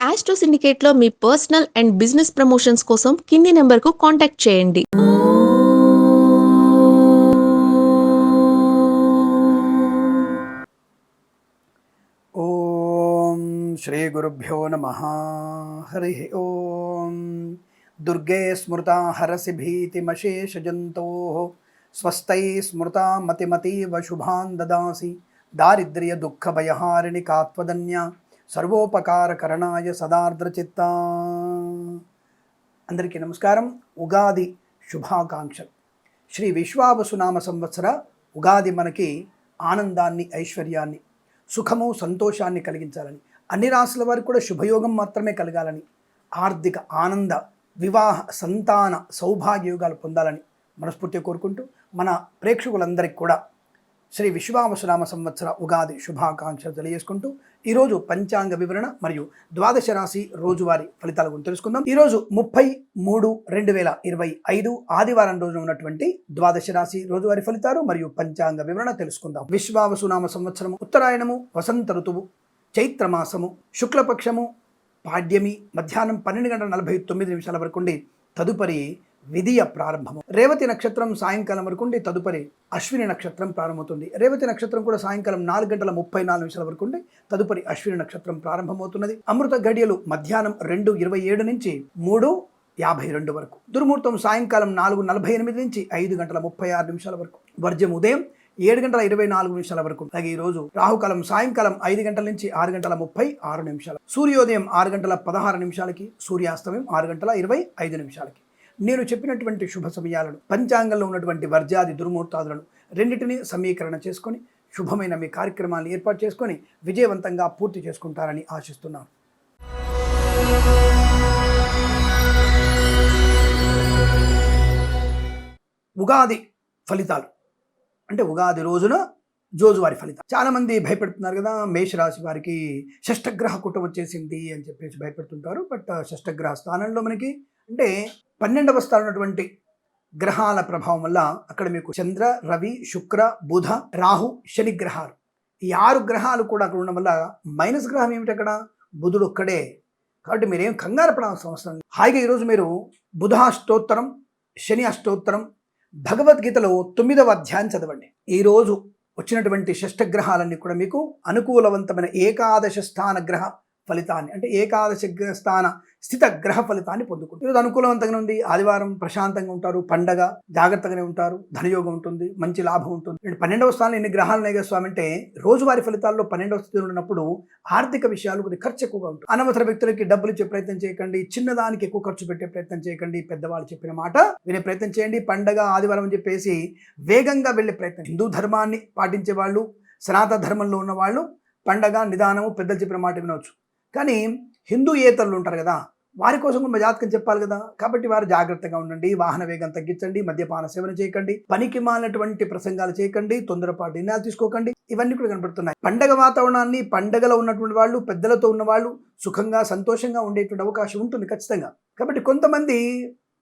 Astro సిండికేట్లో మీ personal and business promotions కోసం కింది నెంబర్కు కాంటాక్ట్ చేయండి. ఓం శ్రీ గురుభ్యో నమ. హరి ఓం. దుర్గే స్మృత హరసి భీతిమశేషజంతో స్వస్థై స్మృత మతిమతీవ శుభాన్ దదాసి. దారిద్ర్య దుఃఖ భయహారిణి కాత్వదన్య. సర్వోపకారకరణాయ సదార్ద్రచిత్త. అందరికీ నమస్కారం. ఉగాది శుభాకాంక్షలు. శ్రీ విశ్వావసునామ సంవత్సర ఉగాది మనకి ఆనందాన్ని ఐశ్వర్యాన్ని సుఖము సంతోషాన్ని కలిగించాలని అన్ని రాసుల వారికి కూడా శుభయోగం మాత్రమే కలగాలని ఆర్థిక ఆనంద వివాహ సంతాన సౌభాగ్యయోగాలు పొందాలని మనస్ఫూర్తిగా కోరుకుంటూ మన ప్రేక్షకులందరికీ కూడా శ్రీ విశ్వావసునామ సంవత్సర ఉగాది శుభాకాంక్షలు తెలియజేసుకుంటూ ఈరోజు పంచాంగ వివరణ మరియు ద్వాదశ రాశి రోజువారీ ఫలితాల గురించి తెలుసుకుందాం. ఈరోజు ముప్పై మూడు రెండు వేల ఇరవై ఐదు ఆదివారం రోజున ఉన్నటువంటి ద్వాదశ రాశి రోజువారీ ఫలితాలు మరియు పంచాంగ వివరణ తెలుసుకుందాం. విశ్వావసునామ సంవత్సరము ఉత్తరాయణము వసంత ఋతువు చైత్రమాసము శుక్లపక్షము పాడ్యమి మధ్యాహ్నం పన్నెండు గంటల నలభై తొమ్మిది నిమిషాల వరకు ఉండి తదుపరి విధియ ప్రారంభము. రేవతి నక్షత్రం సాయంకాలం వరకు ఉండి తదుపరి అశ్విని నక్షత్రం ప్రారంభమవుతుంది. రేవతి నక్షత్రం కూడా సాయంకాలం నాలుగు గంటల ముప్పై నాలుగు నిమిషాల వరకు ఉండి తదుపరి అశ్విని నక్షత్రం ప్రారంభమవుతున్నది. అమృత గడియలు మధ్యాహ్నం రెండు ఇరవై ఏడు నుంచి మూడు యాభై రెండు వరకు. దుర్ముహూర్తం సాయంకాలం నాలుగు నలభై ఎనిమిది నుంచి ఐదు గంటల ముప్పై ఆరు నిమిషాల వరకు. వర్జం ఉదయం ఏడు గంటల ఇరవై నాలుగు నిమిషాల వరకు. అలాగే ఈ రోజు రాహుకాలం సాయంకాలం ఐదు గంటల నుంచి ఆరు గంటల ముప్పై ఆరు నిమిషాలు. సూర్యోదయం ఆరు గంటల పదహారు నిమిషాలకి సూర్యాస్తమయం ఆరు గంటల ఇరవై ఐదు నిమిషాలకి. నేను చెప్పినటువంటి శుభ సమయాలను పంచాంగంలో ఉన్నటువంటి వర్జాది దుర్ముహూర్తాదులను రెండింటినీ సమీకరణ చేసుకొని శుభమైన మీ కార్యక్రమాలను ఏర్పాటు చేసుకొని విజయవంతంగా పూర్తి చేసుకుంటారని ఆశిస్తున్నాను. ఉగాది ఫలితాలు. అంటే ఉగాది రోజున జోజువారి ఫలితం చాలామంది భయపెడుతున్నారు కదా మేషరాశి వారికి షష్టగ్రహ కుటుంబం వచ్చేసింది అని చెప్పేసి భయపెడుతుంటారు. బట్ షష్టగ్రహ స్థానంలో మనకి అంటే పన్నెండవ స్థానం ఉన్నటువంటి గ్రహాల ప్రభావం వల్ల అక్కడ మీకు చంద్ర రవి శుక్ర బుధ రాహు శని గ్రహాలు. ఈ ఆరు గ్రహాలు కూడా అక్కడ ఉండడం వల్ల మైనస్ గ్రహం ఏమిటి అక్కడ? బుధుడు ఒక్కడే. కాబట్టి మీరేం కంగారు పడాల్సిన అవసరం హాయిగా ఈరోజు మీరు బుధ అష్టోత్తరం శని అష్టోత్తరం భగవద్గీతలో తొమ్మిదవ అధ్యాయం చదవండి. ఈరోజు వచ్చినటువంటి షష్టగ్రహాలన్నీ కూడా మీకు అనుకూలవంతమైన ఏకాదశ స్థాన గ్రహ ఫలితాన్ని అంటే ఏకాదశ గ్రహ స్థాన స్థిత గ్రహ ఫలితాన్ని పొందుకుంటారు. ఈరోజు అనుకూలవంతంగా ఉంది ఆదివారం ప్రశాంతంగా ఉంటారు పండగ జాగ్రత్తగానే ఉంటారు ధనయోగం ఉంటుంది మంచి లాభం ఉంటుంది. అంటే పన్నెండవ స్థానంలో ఎన్ని గ్రహాలు ఉన్నాయి స్వామి అంటే రోజువారీ ఫలితాల్లో పన్నెండవ స్థితిలో ఉన్నప్పుడు ఆర్థిక విషయాలు కొద్దిగా ఖర్చు ఎక్కువగా ఉంటుంది అనవసర వ్యక్తులకి డబ్బులు ఇచ్చే ప్రయత్నం చేయకండి చిన్నదానికి ఎక్కువ ఖర్చు పెట్టే ప్రయత్నం చేయకండి పెద్దవాళ్ళు చెప్పిన మాట వినే ప్రయత్నం చేయండి పండగ ఆదివారం అని చెప్పేసి వేగంగా వెళ్ళే ప్రయత్నం. హిందూ ధర్మాన్ని పాటించే వాళ్ళు సనాతన ధర్మంలో ఉన్న వాళ్ళు పండగ నిదానము పెద్దలు చెప్పిన మాట వినవచ్చు. కానీ హిందూ ఏతరులు ఉంటారు కదా వారి కోసం కూడా జాతకం చెప్పాలి కదా. కాబట్టి వారు జాగ్రత్తగా ఉండండి వాహన వేగం తగ్గించండి మద్యపాన సేవన చేయకండి పనికి మాలినటువంటి ప్రసంగాలు చేయకండి తొందరపాటు నిర్ణయాలు తీసుకోకండి. ఇవన్నీ కూడా కనబడుతున్నాయి పండగ వాతావరణాన్ని పండగలో ఉన్నటువంటి వాళ్ళు పెద్దలతో ఉన్న వాళ్ళు సుఖంగా సంతోషంగా ఉండేటువంటి అవకాశం ఉంటుంది ఖచ్చితంగా. కాబట్టి కొంతమంది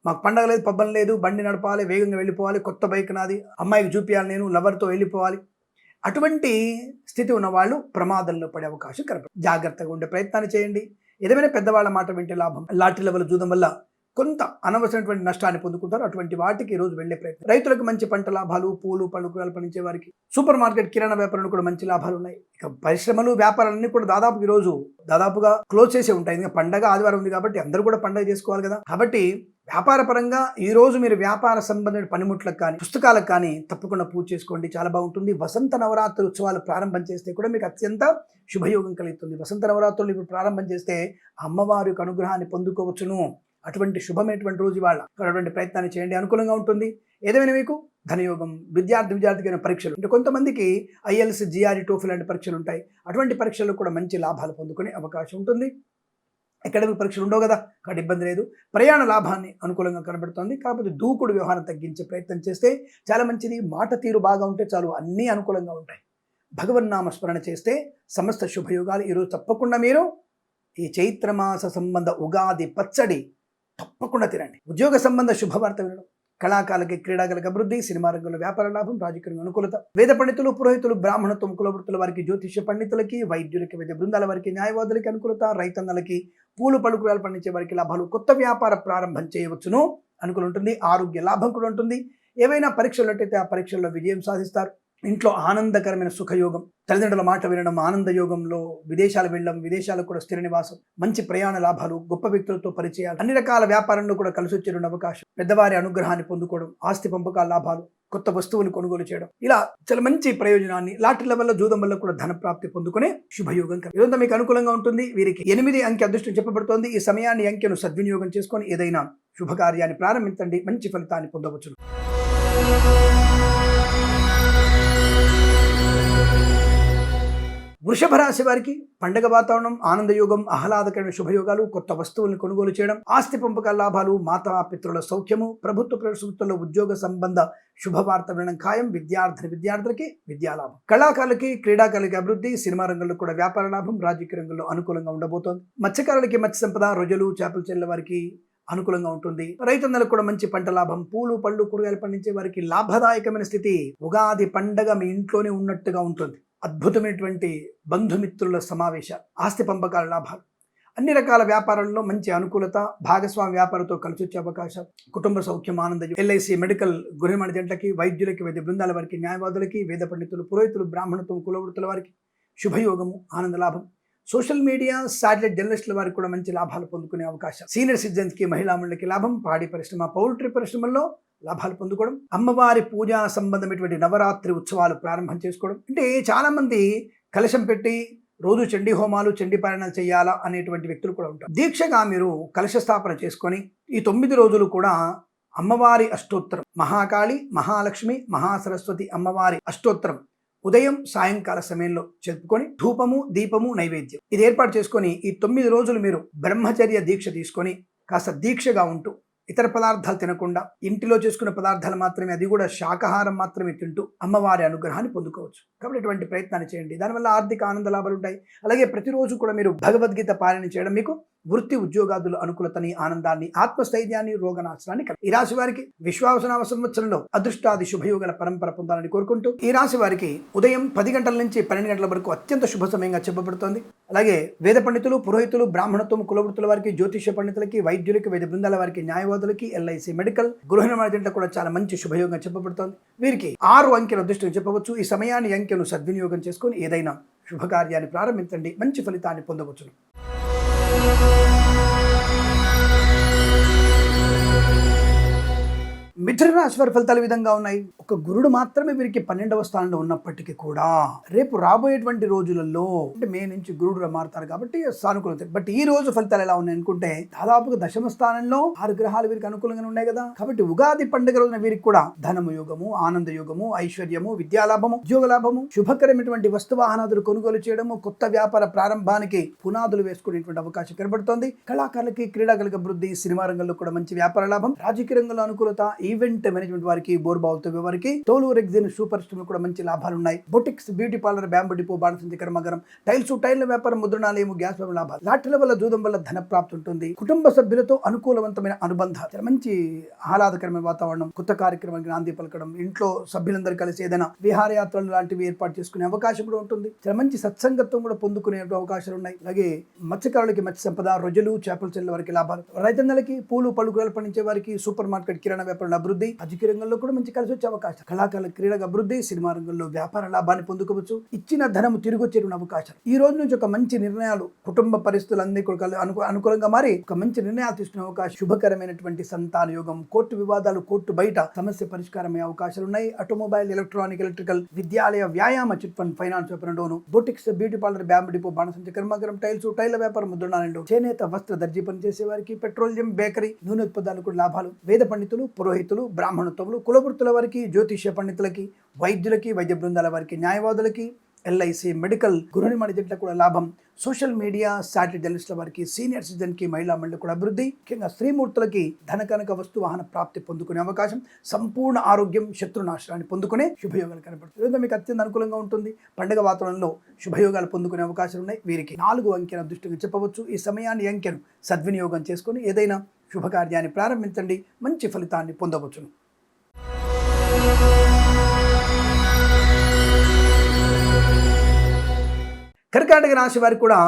మాకు పండగ లేదు పబ్బం లేదు బండి నడపాలి వేగంగా వెళ్ళిపోవాలి కొత్త బైక్ నాది అమ్మాయికి చూపించాలి నేను లవర్తో వెళ్ళిపోవాలి. అటువంటి స్థితి ఉన్న వాళ్ళు ప్రమాదంలో పడే అవకాశం కనపడుతుంది. జాగ్రత్తగా ఉండే ప్రయత్నాన్ని చేయండి. ఏదైనా పెద్దవాళ్ళ మాట వింటే లాభం. లాటరీల వల్ల చూడడం వల్ల కొంత అనవసరమైనటువంటి నష్టాన్ని పొందుకుంటారు. అటువంటి వాటికి ఈరోజు రోజు వెళ్ళే ప్రయత్నం. రైతులకు మంచి పంట లాభాలు పూలు పళ్ళు పండించే వారికి సూపర్ మార్కెట్ కిరాణా వ్యాపారంలో కూడా మంచి లాభాలు ఉన్నాయి. ఇక పరిశ్రమలు వ్యాపారాలన్నీ కూడా దాదాపు ఈరోజు రోజు దాదాపుగా క్లోజ్ చేసే ఉంటాయి. ఇంకా పండగ ఆదివారం ఉంది కాబట్టి అందరూ కూడా పండగ చేసుకోవాలి కదా. కాబట్టి వ్యాపార పరంగా మీరు వ్యాపార సంబంధమైన పనిముట్లకు కానీ పుస్తకాలకు కానీ తప్పకుండా పూజ చేసుకోండి. చాలా బాగుంటుంది. వసంత నవరాత్రి ఉత్సవాలు ప్రారంభం చేస్తే కూడా మీకు అత్యంత శుభయోగం కలుగుతుంది. వసంత నవరాత్రులు ఇప్పుడు ప్రారంభం చేస్తే అమ్మవారి యొక్క అనుగ్రహాన్ని పొందుకోవచ్చును. అటువంటి శుభమైనటువంటి రోజు వాళ్ళ అటువంటి ప్రయత్నాన్ని చేయండి. అనుకూలంగా ఉంటుంది. ఏదైనా మీకు? ధనయోగం విద్యార్థి విద్యార్థికి పరీక్షలు. అంటే కొంతమందికి ఐఎల్స్ జిఆర్ఈ టోఫీ లాంటి పరీక్షలు ఉంటాయి. అటువంటి పరీక్షల్లో కూడా మంచి లాభాలు పొందుకునే అవకాశం ఉంటుంది. అకాడమిక్ పరీక్షలు ఉండవు కదా? కాబట్టి ఇబ్బంది లేదు. ప్రయాణ లాభాన్ని అనుకూలంగా కనబడుతోంది. కాకపోతే దూకుడు వ్యవహారం తగ్గించే ప్రయత్నం చేస్తే చాలా మంచిది. మాట తీరు బాగా ఉంటే చాలు. అన్నీ అనుకూలంగా ఉంటాయి. భగవన్నామ స్మరణ చేస్తే సమస్త శుభయోగాలు ఈరోజు తప్పకుండా మీరు ఈ చైత్రమాస సంబంధ ఉగాది పచ్చడి తప్పకుండా తినండి. ఉద్యోగ సంబంధ శుభవార్త వినడం. కళాకారులకి క్రీడాకారులకు అభివృద్ధి సినిమా రంగంలో వ్యాపార లాభం రాజకీయ అనుకూలత. వేద పండితులు పురోహితులు బ్రాహ్మణత్వం కులవృత్తుల వారికి జ్యోతిష్య పండితులకి వైద్యులకి వైద్య బృందాల వారికి న్యాయవాదులకి అనుకూలత రైతన్నలకి పూలు పలుకురాలు పండించే వారికి లాభాలు కొత్త వ్యాపార ప్రారంభం చేయవచ్చును. అనుకూలం ఉంటుంది ఆరోగ్య లాభం కూడా ఉంటుంది. ఏవైనా పరీక్షలు ఉన్నట్టయితే ఆ పరీక్షల్లో విజయం సాధిస్తారు. ఇంట్లో ఆనందకరమైన సుఖయోగం తల్లిదండ్రుల మాట వినడం ఆనంద యోగంలో విదేశాలు వెళ్ళడం విదేశాలకు కూడా స్థిర నివాసం మంచి ప్రయాణ లాభాలు గొప్ప వ్యక్తులతో పరిచయాలు అన్ని రకాల వ్యాపారంలో కూడా కలిసి వచ్చే అవకాశం. పెద్దవారి అనుగ్రహాన్ని పొందుకోవడం ఆస్తి పంపకాల లాభాలు కొత్త వస్తువులు కొనుగోలు చేయడం ఇలా చాలా మంచి ప్రయోజనాన్ని లాటరీల వల్ల జూదం వల్ల కూడా ధన ప్రాప్తి పొందుకునే శుభయోగం కలిగి ఇదంతా మీకు అనుకూలంగా ఉంటుంది. వీరికి ఎనిమిది అంకె అదృష్టం చెప్పబడుతోంది. ఈ సమయాన్ని అంకెను సద్వినియోగం చేసుకొని ఏదైనా శుభకార్యాన్ని ప్రారంభించండి. మంచి ఫలితాన్ని పొందవచ్చును. వృషభ రాశి వారికి పండగ వాతావరణం ఆనందయోగం ఆహ్లాదకరమైన శుభయోగాలు కొత్త వస్తువులను కొనుగోలు చేయడం ఆస్తి పంపకాల లాభాలు మాతా పితృల సౌఖ్యము ప్రభుత్వ ప్రభుత్వంలో ఉద్యోగ సంబంధ శుభవార్త వినడం ఖాయం విద్యార్థిని విద్యార్థులకి విద్యాలాభం కళాకారులకి క్రీడాకారులకి అభివృద్ధి సినిమా రంగంలో కూడా వ్యాపార లాభం రాజకీయ రంగంలో అనుకూలంగా ఉండబోతోంది. మత్స్యకారులకి మత్స్య సంపద రొజలు చేపలు చెల్లెల వారికి అనుకూలంగా ఉంటుంది. రైతన్నలకు కూడా మంచి పంట లాభం పూలు పళ్ళు కూరగాయలు పండించే వారికి లాభదాయకమైన స్థితి. ఉగాది పండగ మీ ఇంట్లోనే ఉన్నట్టుగా ఉంటుంది. అద్భుతమైనటువంటి బంధుమిత్రుల సమావేశాలు ఆస్తి పంపకాల లాభాలు. అన్ని రకాల వ్యాపారాల్లో మంచి అనుకూలత భాగస్వామి వ్యాపారంతో కలిసి వచ్చే అవకాశాలు. కుటుంబ సౌఖ్యం ఆనందం ఎల్ఐసి మెడికల్ గృహమణ జంటకి వైద్యులకి వైద్య బృందాల వారికి న్యాయవాదులకి వేద పండితులు పురోహితులు బ్రాహ్మణత్వం కులవృత్తుల వారికి శుభయోగము ఆనంద లాభం. సోషల్ మీడియా శాటిలైట్ జర్నలిస్టుల వారికి కూడా మంచి లాభాలు పొందుకునే అవకాశం. సీనియర్ సిటిజన్స్కి మహిళామణులకి లాభం. పాడి పరిశ్రమ పౌల్ట్రీ పరిశ్రమల్లో లాభాలు పొందుకోవడం అమ్మవారి పూజా సంబంధమైనటువంటి నవరాత్రి ఉత్సవాలు ప్రారంభం చేసుకోవడం. అంటే చాలామంది కలశం పెట్టి రోజు చండీ హోమాలు చండీ పారాయణాలు చేయాలా అనేటువంటి వ్యక్తులు కూడా ఉంటారు. దీక్షగా మీరు కలశ స్థాపన చేసుకొని ఈ తొమ్మిది రోజులు కూడా అమ్మవారి అష్టోత్తరం మహాకాళి మహాలక్ష్మి మహాసరస్వతి అమ్మవారి అష్టోత్తరం ఉదయం సాయంకాల సమయంలో చెప్పుకొని ధూపము దీపము నైవేద్యం. ఇది ఏర్పాటు చేసుకొని ఈ తొమ్మిది రోజులు మీరు బ్రహ్మచర్య దీక్ష తీసుకొని కాస్త దీక్షగా ఉంటూ ఇతర పదార్థాలు తినకుండా ఇంటిలో చేసుకున్న పదార్థాలు మాత్రమే అది కూడా శాకాహారం మాత్రమే తింటూ అమ్మవారి అనుగ్రహాన్ని పొందుకోవచ్చు. కాబట్టి ఇటువంటి ప్రయత్నాన్ని చేయండి. దానివల్ల ఆర్థిక ఆనంద లాభాలు ఉంటాయి. అలాగే ప్రతిరోజు కూడా మీరు భగవద్గీత పారాయణ చేయడం మీకు వృత్తి ఉద్యోగాదుల అనుకూలతని ఆనందాన్ని ఆత్మస్థైర్యాన్ని రోగనాశనాన్ని ఈ రాశి వారికి విశ్వాసనామ సంవత్సరంలో అదృష్టాది శుభయోగాల పరంపర పొందాలని కోరుకుంటూ ఈ రాశి వారికి ఉదయం పది గంటల నుంచి పన్నెండు గంటల వరకు అత్యంత శుభ సమయంగా చెప్పబడుతోంది. అలాగే వేద పండితులు పురోహితులు బ్రాహ్మణత్వం కులవృత్తుల వారికి జ్యోతిష పండితులకి వైద్యులకి వేద బృందాల వారికి న్యాయవాదులకి ఎల్ఐసి మెడికల్ గృహ నిర్మాణ కూడా చాలా మంచి శుభయోగం చెప్పబడుతోంది. వీరికి ఆరు అంకెల అదృష్టం చెప్పవచ్చు. ఈ సమయాన్ని అంకెను సద్వినియోగం చేసుకొని ఏదైనా శుభకార్యాన్ని ప్రారంభించండి. మంచి ఫలితాన్ని పొందవచ్చును. Música మిథున రాశి వారి ఫలితాలు విధంగా ఉన్నాయి. ఒక గురుడు మాత్రమే వీరికి పన్నెండవ స్థానంలో ఉన్నప్పటికీ కూడా రేపు రాబోయేటువంటి రోజులలో అంటే మే నుంచి గురుడు మారుతారు కాబట్టి సానుకూలత బట్ ఈ రోజు ఫలితాలు ఎలా ఉన్నాయి అనుకుంటే దాదాపుగా దశమ స్థానంలో ఆరు గ్రహాలు వీరికి అనుకూలంగా ఉన్నాయి కదా. కాబట్టి ఉగాది పండుగ రోజున వీరికి కూడా ధనము యోగము ఆనంద యోగము ఐశ్వర్యము విద్యాలాభము ఉద్యోగ లాభము శుభకరమైనటువంటి వస్తు వాహనాదులు కొనుగోలు చేయడము కొత్త వ్యాపార ప్రారంభానికి పునాదులు వేసుకునేటువంటి అవకాశం కనబడుతోంది. కళాకారులకి క్రీడాకారులకు అభివృద్ధి సినిమా రంగంలో కూడా మంచి వ్యాపార లాభం రాజకీయ రంగంలో అనుకూలత ఈవెంట్ మేనేజ్మెంట్ వారికి బోర్బావుతో వారికి తోలు రెగ్జిన్ సూపర్ స్టోర్ కూడా మంచి లాభాలు ఉన్నాయి boutiques beauty parlour bamboo depot బాణసంచి కర్మగరం టైల్స్ టైల్ వ్యాపారం ముద్రణాలయం గ్యాస్ లాభాలు. లాటరీల వల్ల జూదం వల్ల ధన ప్రాప్తి ఉంటుంది. కుటుంబ సభ్యులతో అనుకూలవంతమైన అనుబంధాలు మంచి ఆహ్లాదకరమైన వాతావరణం. కొత్త కార్యక్రమానికి నాంది పలకడం. ఇంట్లో సభ్యులందరూ కలిసి ఏదైనా విహారయాత్రలు లాంటివి ఏర్పాటు చేసుకునే అవకాశం కూడా ఉంటుంది. చాలా మంచి సత్సంగత్వం కూడా పొందుకునే అవకాశాలు ఉన్నాయి. అలాగే మత్స్యకారులకి మత్స్య సంపద రొజలు చేపలు చెల్లె వారికి లాభాలు. రైతన్నలకి పూలు పళ్ళు పండించే వారికి సూపర్ మార్కెట్ కిరాణా వ్యాపారం అభివృద్ధి ఆర్థిక రంగంలో కూడా మంచి కలిసి వచ్చే అవకాశం. కళాకారుల క్రీడగా అభివృద్ధి సినిమా రంగంలో వ్యాపార లాభాన్ని పొందుకోవచ్చు. ఇచ్చిన ధనము తిరిగి వచ్చేటువంటి అవకాశం. ఈ రోజు నుంచి ఒక మంచి నిర్ణయాలు కుటుంబ పరిస్థితులు అన్ని అనుకూలంగా మారి ఒక మంచి నిర్ణయాలు తీసుకునే అవకాశం. శుభకరమైనటువంటి సంతాన యోగం కోర్టు వివాదాలు కోర్టు బయట సమస్య పరిష్కారమయ్యే అవకాశాలు ఉన్నాయి. ఆటోమొబైల్ ఎలక్ట్రానిక్ ఎలక్ట్రికల్ విద్యాలయ వ్యాయామ చిట్ ఫండ్ ఫైనాన్స్ వ్యాపారం Dhone boutiques beauty parlour bamboo depot బాణసంచ కర్మాగరం టైల్స్ టైల్ వ్యాపారం ముద్రణాలంలో చేనేత వస్త్ర దర్జీ పనిచేసే వారికి పెట్రోలియం బేకరీ నూనె ఉత్పత్తులు కూడా లాభాలు. వేద పండితులు పురోహితులు బ్రాహ్మణత్వములు కులవృత్తుల వారికి జ్యోతిష్య పండితులకి వైద్యులకి వైద్య బృందాల వారికి న్యాయవాదులకి ఎల్ఐసి మెడికల్ గృహ నిర్మాణ కూడా లాభం. సోషల్ మీడియా సాటిలైట్ జర్నలిస్టుల వారికి సీనియర్ సిటిజన్కి మహిళా మండలి కూడా అభివృద్ధి. ముఖ్యంగా స్త్రీమూర్తులకి ధనకనక వస్తు వాహన ప్రాప్తి పొందుకునే అవకాశం. సంపూర్ణ ఆరోగ్యం శత్రునాశనాన్ని పొందుకునే శుభయోగాలు కనబడుతుంది మీకు అత్యంత అనుకూలంగా ఉంటుంది. పండుగ వాతావరణంలో శుభయోగాలు పొందుకునే అవకాశాలు ఉన్నాయి. వీరికి నాలుగు అంకెల దృష్టిగా చెప్పవచ్చు. ఈ సమయాన్ని అంకెను సద్వినియోగం చేసుకొని ఏదైనా శుభకార్యాన్ని ప్రారంభించండి. మంచి ఫలితాన్ని పొందవచ్చును. కర్కాటక రాశి వారికి కూడా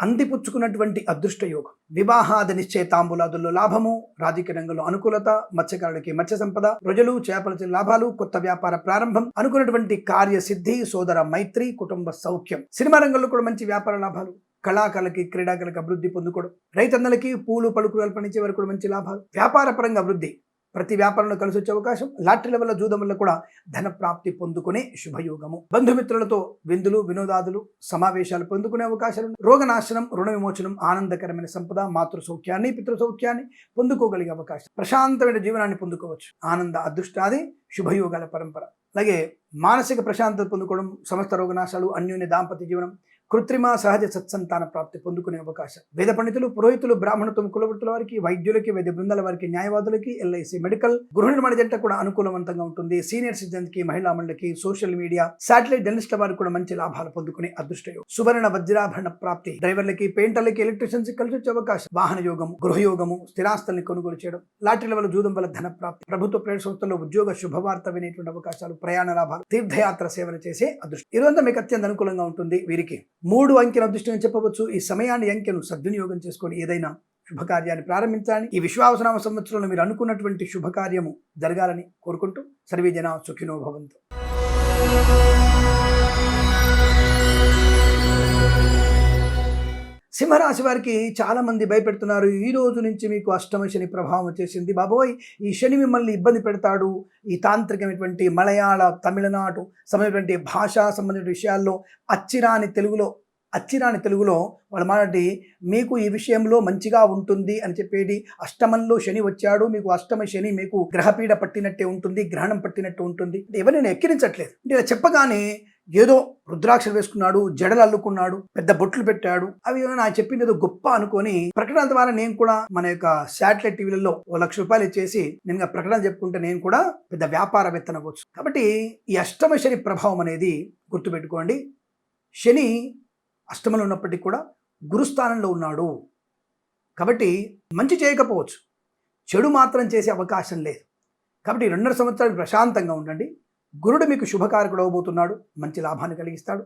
అందిపుచ్చుకున్నటువంటి అదృష్ట యోగం. వివాహాది నిశ్చయ తాంబూలాదుల్లో లాభము రాజకీయ రంగంలో అనుకూలత మత్స్యకారులకి మత్స్య సంపద ప్రజలు చేపల లాభాలు కొత్త వ్యాపార ప్రారంభం అనుకున్నటువంటి కార్యసిద్ధి సోదర మైత్రి కుటుంబ సౌఖ్యం. సినిమా రంగంలో కూడా మంచి వ్యాపార లాభాలు. కళాకారులకి క్రీడాకారులకి అభివృద్ధి పొందుకోవడం. రైతన్నలకి పూలు పలుకులు కల్పనించే వరకు కూడా మంచి లాభాలు. వ్యాపార పరంగా అభివృద్ధి. ప్రతి వ్యాపారంలో కలిసి వచ్చే అవకాశం లాటరీల వల్ల జూదం వల్ల కూడా ధన ప్రాప్తి పొందుకునే శుభయోగము. బంధుమిత్రులతో విందులు వినోదాదులు సమావేశాలు పొందుకునే అవకాశాలు రోగనాశనం రుణ విమోచనం ఆనందకరమైన సంపద మాతృ సౌఖ్యాన్ని పితృ సౌఖ్యాన్ని పొందుకోగలిగే అవకాశం. ప్రశాంతమైన జీవనాన్ని పొందుకోవచ్చు. ఆనంద అదృష్టాది శుభయోగాల పరంపర. అలాగే మానసిక ప్రశాంతత పొందుకోవడం సమస్త రోగనాశాలు అన్యోన్య దాంపత్య జీవనం కృత్రిమ సహజ సత్సంతాన ప్రాప్తి పొందుకునే అవకాశం. వేద పండితులు పురోహితులు బ్రాహ్మణత్వం కులవృత్తుల వారికి వైద్యులకి వైద్య బృందాల వారికి న్యాయవాదులకి ఎల్ఐసి మెడికల్ గృహ నిర్మాణ జంట కూడా అనుకూలవంతంగా ఉంటుంది. సీనియర్ సిటిజన్స్కి మహిళా మండలికి సోషల్ మీడియా శాటిలైట్ జర్నలిస్టుల వారికి కూడా మంచి లాభాలు పొందుకునే అదృష్టయోగం సువర్ణ వజ్రాభరణ ప్రాప్తి డ్రైవర్లకి పెయింటర్లకి ఎలక్ట్రీషియన్స్ కలిసి వచ్చే అవకాశం. వాహన యోగము గృహయోగము స్థిరాస్తుల్ని కొనుగోలు చేయడం లాటరీల వల్ల జూదం వల్ల ధన ప్రాప్తి ప్రభుత్వ ప్రైవేట్ సంస్థల్లో ఉద్యోగ శుభవార్త వినేటువంటి అవకాశాలు ప్రయాణ లాభాలు తీర్థయాత్ర సేవలు చేసే అదృష్టం. ఇదంతా మీకు అత్యంత అనుకూలంగా ఉంటుంది వీరికి. మూడు అంకెల అదృష్టం అని చెప్పవచ్చు. ఈ సమయాన్ని అంకెను సద్వినియోగం చేసుకొని ఏదైనా శుభకార్యాన్ని ప్రారంభించాలని ఈ విశ్వావసనామ సంవత్సరంలో మీరు అనుకున్నటువంటి శుభకార్యము జరగాలని కోరుకుంటూ సర్వే జన సుఖినో భవంతు. సింహరాశి వారికి చాలామంది భయపెడుతున్నారు. ఈ రోజు నుంచి మీకు అష్టమ శని ప్రభావం వచ్చేసింది. బాబోయ్ ఈ శని మిమ్మల్ని ఇబ్బంది పెడతాడు. ఈ తాంత్రికమైనటువంటి మలయాళ తమిళనాడు సంబంధించినటువంటి భాషా సంబంధించిన విషయాల్లో అచ్చిరాని తెలుగులో అచ్చిరాని తెలుగులో వాళ్ళ మాట్లాడి మీకు ఈ విషయంలో మంచిగా ఉంటుంది అని చెప్పేది. అష్టమంలో శని వచ్చాడు. మీకు అష్టమ శని మీకు గ్రహపీడ పట్టినట్టే ఉంటుంది గ్రహణం పట్టినట్టు ఉంటుంది. అంటే ఎవరు నేను ఎక్కిరించట్లేదు. అంటే ఇలా చెప్పగానే ఏదో రుద్రాక్షలు వేసుకున్నాడు జడలు అల్లుకున్నాడు పెద్ద బొట్లు పెట్టాడు. అవి నా చెప్పింది ఏదో గొప్ప అనుకొని ప్రకటన ద్వారా నేను కూడా మన యొక్క శాటిలైట్ టీవీలలో ఓ లక్ష రూపాయలు ఇచ్చేసి నేను ప్రకటన చెప్పుకుంటే నేను కూడా పెద్ద వ్యాపారవేత్తన అవ్వచ్చు. కాబట్టి ఈ అష్టమ శని ప్రభావం అనేది గుర్తుపెట్టుకోండి. శని అష్టమంలో ఉన్నప్పటికీ కూడా గురుస్థానంలో ఉన్నాడు. కాబట్టి మంచి చేయకపోవచ్చు. చెడు మాత్రం చేసే అవకాశం లేదు. కాబట్టి రెండున్నర సంవత్సరాలు ప్రశాంతంగా ఉండండి. గురుడు మీకు శుభకారకుడు అవబోతున్నాడు. మంచి లాభాన్ని కలిగిస్తాడు.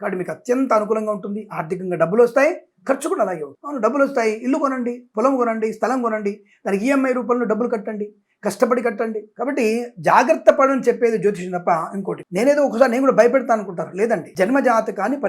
కాబట్టి మీకు అత్యంత అనుకూలంగా ఉంటుంది. ఆర్థికంగా డబ్బులు వస్తాయి. ఖర్చు కూడా అలాగే అవును డబ్బులు వస్తాయి. ఇల్లు కొనండి పొలం కొనండి స్థలం కొనండి. దానికి ఈఎంఐ రూపంలో డబ్బులు కట్టండి. కష్టపడి కట్టండి. కాబట్టి జాగ్రత్త పడని చెప్పేది జ్యోతిషం తప్ప ఇంకోటి. నేనేదో ఒకసారి నేను కూడా భయపెడతాను అనుకుంటారు. లేదండి. జన్మ జాతకాన్ని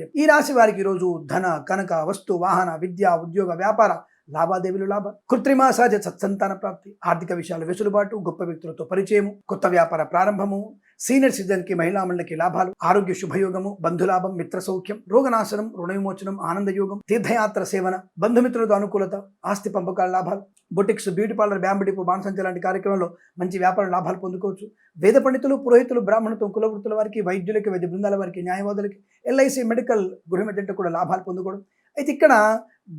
చెప్పి ఈ రాశి వారికి ఈరోజు ధన కనక వస్తు వాహన విద్య ఉద్యోగ వ్యాపార లావాదేవీలు లాభం కృత్రిమ సహజ సత్సంతాన ప్రాప్తి. ఆర్థిక విషయాల వెసులుబాటు గొప్ప వ్యక్తులతో పరిచయము కొత్త వ్యాపార ప్రారంభము సీనియర్ సిటిజన్కి మహిళా మండలికి లాభాలు ఆరోగ్య శుభయోగము బంధులాభం మిత్ర సౌఖ్యం రోగనాశనం రుణ విమోచనం ఆనందయోగం తీర్థయాత్ర సేవన బంధుమిత్రులతో అనుకూలత ఆస్తి పంపకాల లాభాలు boutiques beauty parlour bamboo depot బాణసంచ లాంటి కార్యక్రమంలో మంచి వ్యాపార లాభాలు పొందుకోవచ్చు. వేద పండితులు పురోహితులు బ్రాహ్మణత్వం కులవృత్తుల వారికి వైద్యులకి వైద్య బృందాల వారికి న్యాయవాదులకి ఎల్ఐసి మెడికల్ గృహ కూడా లాభాలు పొందుకోవడం అయితే ఇక్కడ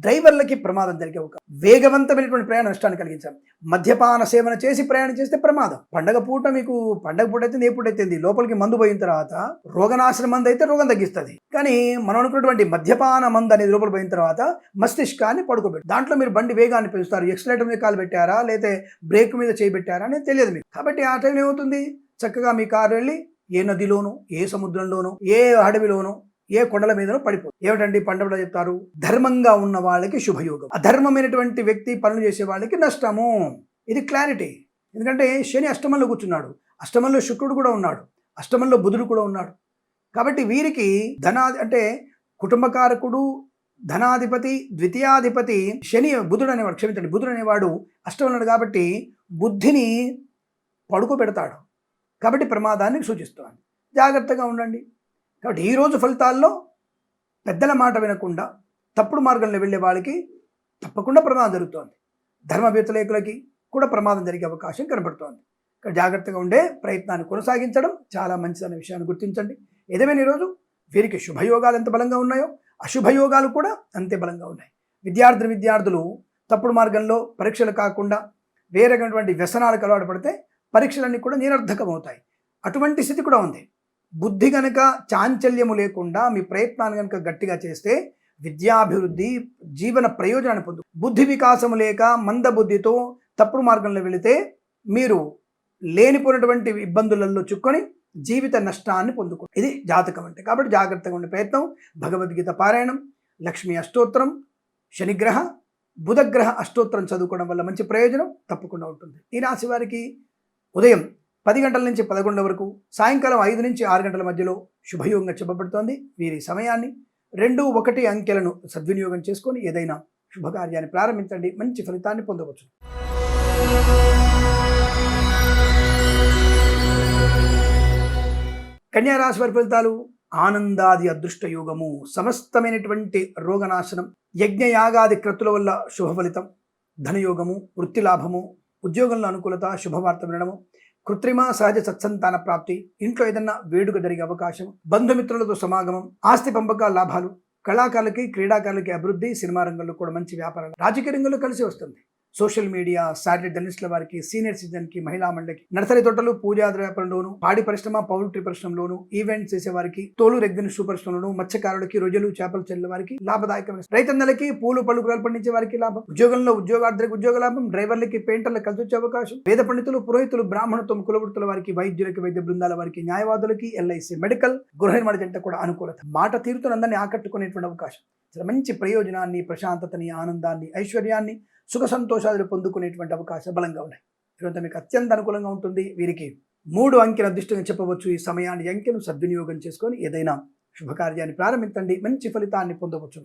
డ్రైవర్లకి ప్రమాదం జరిగే ఒక వేగవంతమైనటువంటి ప్రయాణ నష్టాన్ని కలిగించాం. మద్యపాన సేవన చేసి ప్రయాణం చేస్తే ప్రమాదం. పండగ పూట మీకు పండగ పూట అయితే ఏ పూట లోపలికి మందు పోయిన తర్వాత రోగనాశన మందు అయితే రోగం తగ్గిస్తుంది. కానీ మనం అనుకున్నటువంటి మద్యపాన మందు అనేది లోపల పోయిన తర్వాత మస్తిష్కాన్ని పడుకోబెట్టు దాంట్లో మీరు బండి వేగాన్ని పెంచుతారు. ఎక్సలేటర్ మీద కాలు పెట్టారా లేతే బ్రేక్ మీద చేయబెట్టారా అనేది తెలియదు మీకు. కాబట్టి ఆ టైంలో ఏమవుతుంది? చక్కగా మీ కారు వెళ్ళి ఏ నదిలోనూ ఏ సముద్రంలోనూ ఏ అడవిలోనూ ఏ కొండల మీదనో పడిపోతుంది ఏమిటండి పండుగలో చెప్తారు? ధర్మంగా ఉన్న వాళ్ళకి శుభయోగం. అధర్మమైనటువంటి వ్యక్తి పనులు చేసే వాళ్ళకి నష్టము. ఇది క్లారిటీ ఎందుకంటే శని అష్టమంలో కూర్చున్నాడు. అష్టమంలో శుక్రుడు కూడా ఉన్నాడు. అష్టమంలో బుధుడు కూడా ఉన్నాడు. కాబట్టి వీరికి ధనాది అంటే కుటుంబకారకుడు ధనాధిపతి ద్వితీయాధిపతి శని బుధుడు అనేవాడు క్షమించండి బుధుడు అనేవాడు అష్టమన్నాడు కాబట్టి బుద్ధిని పడుకోబెడతాడు. కాబట్టి ప్రమాదాన్ని సూచిస్తాడు జాగ్రత్తగా ఉండండి. కాబట్టి ఈరోజు ఫలితాల్లో పెద్దల మాట వినకుండా తప్పుడు మార్గంలో వెళ్ళే వాళ్ళకి తప్పకుండా ప్రమాదం జరుగుతోంది. ధర్మ వ్యతిరేకులకి కూడా ప్రమాదం జరిగే అవకాశం కనబడుతోంది. ఇక్కడ జాగ్రత్తగా ఉండే ప్రయత్నాన్ని కొనసాగించడం చాలా మంచిదనే విషయాన్ని గుర్తించండి. ఏదేమైనా ఈరోజు వీరికి శుభయోగాలు ఎంత బలంగా ఉన్నాయో అశుభయోగాలు కూడా అంతే బలంగా ఉన్నాయి. విద్యార్థులు విద్యార్థులు తప్పుడు మార్గంలో పరీక్షలు కాకుండా వేరేటువంటి వ్యసనాలకు అలవాటు పడితే పరీక్షలన్నీ కూడా నిరర్ధకమవుతాయి. అటువంటి స్థితి కూడా ఉంది. బుద్ధి కనుక చాంచల్యము లేకుండా మీ ప్రయత్నాన్ని కనుక గట్టిగా చేస్తే విద్యాభివృద్ధి జీవన ప్రయోజనాన్ని పొందు బుద్ధి వికాసము లేక మంద బుద్ధితో తప్పుడు మార్గంలో వెళితే మీరు లేనిపోయినటువంటి ఇబ్బందులలో చుక్కొని జీవిత నష్టాన్ని పొందుకో ఇది జాతకం అంటే. కాబట్టి జాగ్రత్తగా ఉండే ప్రయత్నం. భగవద్గీత పారాయణం లక్ష్మీ అష్టోత్తరం శనిగ్రహ బుధగ్రహ అష్టోత్తరం చదువుకోవడం వల్ల మంచి ప్రయోజనం తప్పకుండా ఉంటుంది. ఈ రాశి వారికి ఉదయం పది గంటల నుంచి పదకొండు వరకు సాయంకాలం ఐదు నుంచి ఆరు గంటల మధ్యలో శుభయోగంగా చెప్పబడుతోంది. వీరి సమయాన్ని రెండు ఒకటి అంకెలను సద్వినియోగం చేసుకొని ఏదైనా శుభకార్యాన్ని ప్రారంభించండి. మంచి ఫలితాన్ని పొందవచ్చు. కన్యారాశి వారి ఫలితాలు ఆనందాది అదృష్ట యోగము. సమస్తమైనటువంటి రోగనాశనం యజ్ఞ యాగాది క్రతుల వల్ల శుభ ఫలితం ధనయోగము వృత్తి లాభము ఉద్యోగంలో అనుకూలత శుభవార్త వినడము కృత్రిమ సహజ సత్సంతాన ప్రాప్తి ఇంట్లో ఏదన్నా వేడుక జరిగే అవకాశం బంధుమిత్రులతో సమాగమం ఆస్తి పంపక లాభాలు కళాకారులకి క్రీడాకారులకి అభివృద్ధి సినిమా రంగంలో కూడా మంచి వ్యాపారాలు రాజకీయ రంగంలో కలిసి వస్తుంది. సోషల్ మీడియా శాటిలైట్ జర్నలిస్టుల వారికి సీనియర్ సిటిజన్కి మహిళా మండలికి నర్సరీ తోటలు పూజా వ్యాపారంలోను పాడి పరిశ్రమ పౌల్ట్రీ పరిశ్రమలోను ఈవెంట్స్ చేసే వారికి తోలు రెగ్గిన షూ పరిశ్రమలోను మత్స్యకారులకి రొయ్యలు చేపలు చెల్లె వారికి లాభదాయకమైన రైతన్నలకి పూలు పళ్ళు కూరలు పండించే వారికి లాభం. ఉద్యోగంలో ఉద్యోగార్థులకు ఉద్యోగ లాభం. డ్రైవర్లకి పెయింటర్లకు కలిసి వచ్చే అవకాశం. వేద పండితులు పురోహితులు బ్రాహ్మణత్వం కులవృత్తుల వారికి వైద్యులకి వైద్య బృందాల వారికి న్యాయవాదులకి ఎల్ఐసి మెడికల్ గృహ నిర్మాణ జంట కూడా అనుకూలత. మాట తీరుతో అందరినీ ఆకట్టుకునేటువంటి అవకాశం. మంచి ప్రయోజనాన్ని ప్రశాంతతని ఆనందాన్ని ఐశ్వర్యాన్ని సుఖ సంతోషాలు పొందుకునేటువంటి అవకాశం బలంగా ఉన్నాయి. ఈరోజు మీకు అత్యంత అనుకూలంగా ఉంటుంది. వీరికి మూడు అంకెల అదృష్టంగా చెప్పవచ్చు. ఈ సమయాన్ని అంకెను సద్వినియోగం చేసుకొని ఏదైనా శుభకార్యాన్ని ప్రారంభించండి. మంచి ఫలితాన్ని పొందవచ్చు.